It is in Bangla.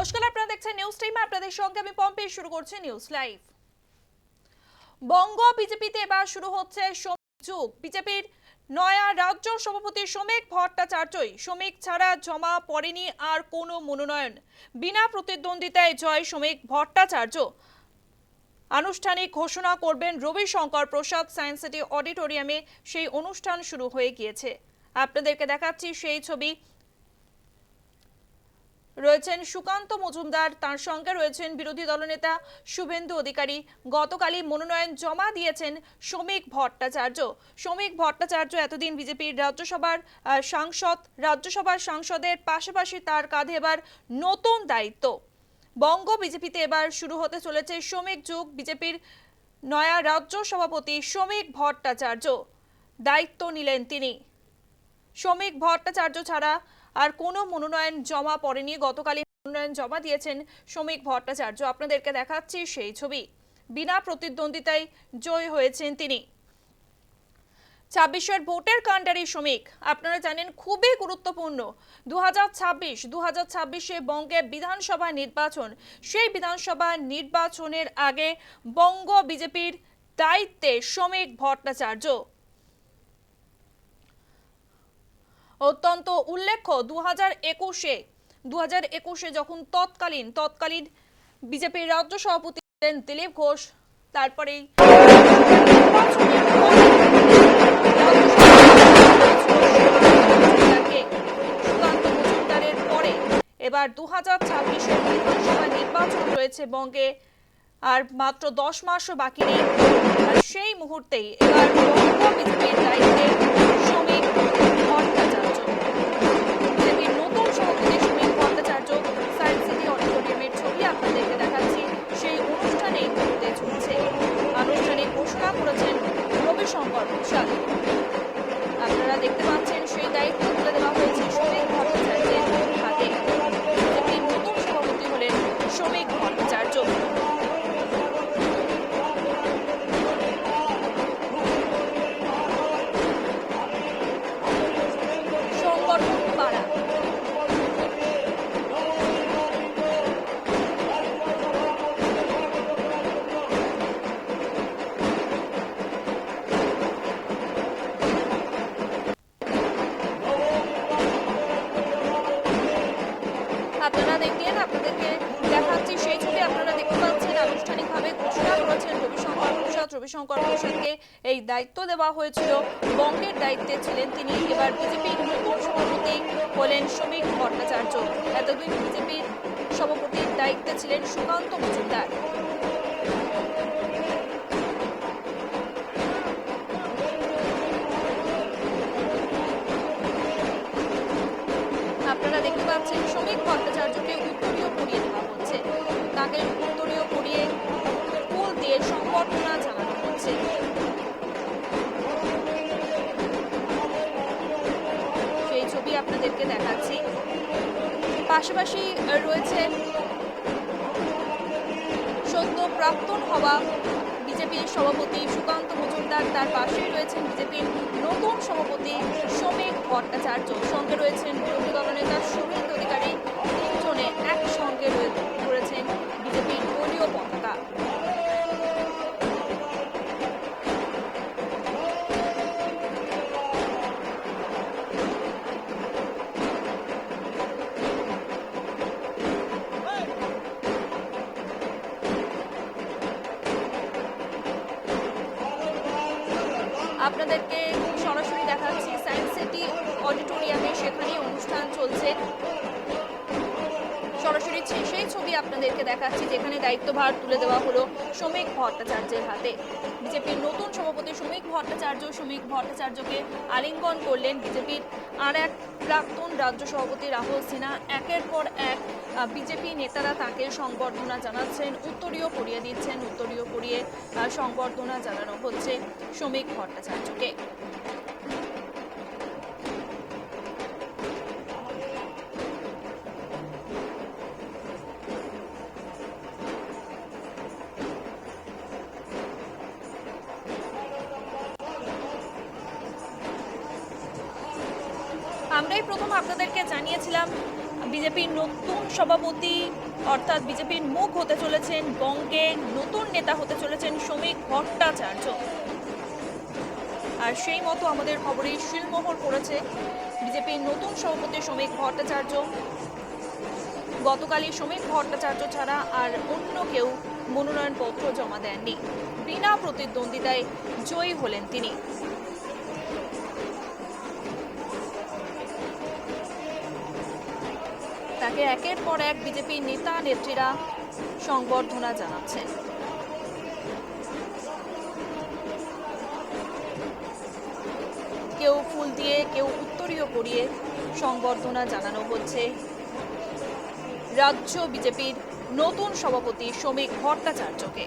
নমস্কার, আপনারা দেখছেন নিউজ টাইম আপনাদের সঙ্গে আমি পম্পে, শুরু করছি নিউজ লাইভ বঙ্গ বিজেপিতে এবার শুরু হচ্ছে যুগ। বিজেপির নয়া রাজ্য সভাপতি শ্রমিক ভট্টাচার্যই শ্রমিক ছাড়া জমা পড়েনি আর কোনো মনোনয়ন। বিনা প্রতিদ্বন্দ্বিতায় জয় শ্রমিক ভট্টাচার্য। আনুষ্ঠানিক ঘোষণা করবেন রবিশঙ্কর প্রসাদ সায়েন্স সিটি অডিটোরিয়ামে সেই অনুষ্ঠান শুরু হয়ে গিয়েছে। আপনাদেরকে দেখাচ্ছি সেই ছবি। রয়েছেন সুকান্ত মজুমদার। তার সঙ্গে রয়েছেন বিরোধী দলনেতা শুভেন্দু অধিকারী। গতকালই মনোনয়ন জমা দিয়েছেন শ্রমিক ভট্টাচার্য। শ্রমিক ভট্টাচার্য এতদিন বিজেপির রাজ্যসভার সাংসদ, রাজ্যসভার সাংসদের পাশাপাশি তার কাঁধে এবার নতুন দায়িত্ব। বঙ্গ বিজেপিতে এবার শুরু হতে চলেছে শ্রমিক যুগ। বিজেপির নয়া রাজ্য সভাপতি শ্রমিক ভট্টাচার্য। দায়িত্ব নিলেন তিনি। শ্রমিক ভট্টাচার্য ছাড়া আর কোনো মনোনয়ন জমা পড়েনি। গতকালই মনোনয়ন জমা দিয়েছেন শ্রমিক ভট্টাচার্য। আপনাদেরকে দেখাচ্ছি সেই ছবি। বিনা প্রতিদ্বন্দ্বিতায় জয় হয়েছেন তিনি। ছাব্বিশের ভোটের কাণ্ডারি শ্রমিক, আপনারা জানেন, খুবই গুরুত্বপূর্ণ। দু হাজার ছাব্বিশ দু হাজার ছাব্বিশে বঙ্গে বিধানসভা নির্বাচন। সেই বিধানসভা নির্বাচনের আগে বঙ্গ বিজেপির দায়িত্বে শ্রমিক ভট্টাচার্য। অত্যন্ত উল্লেখ্য দু হাজার একুশে দু হাজার একুশে যখন তৎকালীন তৎকালীন বিজেপির রাজ্য সভাপতি ছিলেন দিলীপ ঘোষ, তারপরেই সুকান্ত মজুমদারের পরে এবার দু হাজার ছাব্বিশের বিধানসভা নির্বাচন রয়েছে বঙ্গে, আর মাত্র দশ মাসও বাকি নেই। সেই মুহূর্তেই এবার বিজেপির দায়িত্বে দেখতে পাচ্ছেন সেই দায়িত্ব আপনারা দেখলেন, আপনাদেরকে দেখাচ্ছি সেই ছবি আপনারা দেখতে পাচ্ছেন, আনুষ্ঠানিকভাবে ঘোষণা করেছেন রবিশঙ্কর প্রসাদ রবিশঙ্কর প্রসাদকে এই দায়িত্ব দেওয়া হয়েছিল। বঙ্গের দায়িত্বে ছিলেন তিনি। এবার বিজেপির নতুন সভাপতি হলেন সমীর ভট্টাচার্য। এতদিন বিজেপির সভাপতির দায়িত্বে ছিলেন সুকান্ত মজুমদার। পাচ্ছেন শ্রমিক ভট্টাচার্যকে উত্তরীয় পরিয়ে দেওয়া হচ্ছে। তাকে উত্তরীয় পরিয়ে ফুল দিয়ে সংবর্ধনা জানানো হচ্ছে। সেই ছবি আপনাদেরকে দেখাচ্ছি। পাশাপাশি রয়েছেন সদ্য প্রাক্তন হওয়া বিজেপির সভাপতি সুকান্ত মজুমদার। তার পাশেই রয়েছেন বিজেপির সভাপতি শ্রমিক ভট্টাচার্য। সঙ্গে রয়েছেন বিরোধী দলনেতা শুভেন্দু অধিকারী তিনজনে একসঙ্গে রয়েছেন বিজেপির দলীয় পতাকা। আপনাদেরকে আপনাদেরকে দেখাচ্ছি যেখানে দায়িত্বভার তুলে দেওয়া হলো শ্রমিক ভট্টাচার্যের হাতে। বিজেপির নতুন সভাপতি শ্রমিক ভট্টাচার্য শ্রমিক ভট্টাচার্যকে আলিঙ্গন করলেন বিজেপির আর এক প্রাক্তন রাজ্য সভাপতি রাহুল সিনহা। একের পর এক বিজেপি নেতারা তাকে সংবর্ধনা জানাচ্ছেন। উত্তরীয় পরিয়ে দিচ্ছেন উত্তরীয় আহ, সংবর্ধনা জানানো হচ্ছে শ্রমিক ভট্টাচার্যকে। আমরাই প্রথম আপনাদেরকে জানিয়েছিলাম, বিজেপির নতুন সভাপতি অর্থাৎ বিজেপির মুখ হতে চলেছেন বঙ্গে, নতুন নেতা হতে চলেছেন শ্রমিক ভট্টাচার্য। আর সেই মতো আমাদের খবরে শিলমোহর পড়েছে, বিজেপির নতুন সভাপতি শ্রমিক ভট্টাচার্য। গতকালই শ্রমিক ভট্টাচার্য ছাড়া আর অন্য কেউ মনোনয়নপত্র জমা দেননি। বিনা প্রতিদ্বন্দ্বিতায় জয়ী হলেন তিনি। তাকে একের পর এক বিজেপি নেতা নেত্রীরা সংবর্ধনা জানাচ্ছেন। কেউ ফুল দিয়ে, কেউ উত্তরীয় পরিয়ে সংবর্ধনা জানানো হচ্ছে। রাজ্য বিজেপির নতুন সভাপতি শ্রমিক ভট্টাচার্যকে।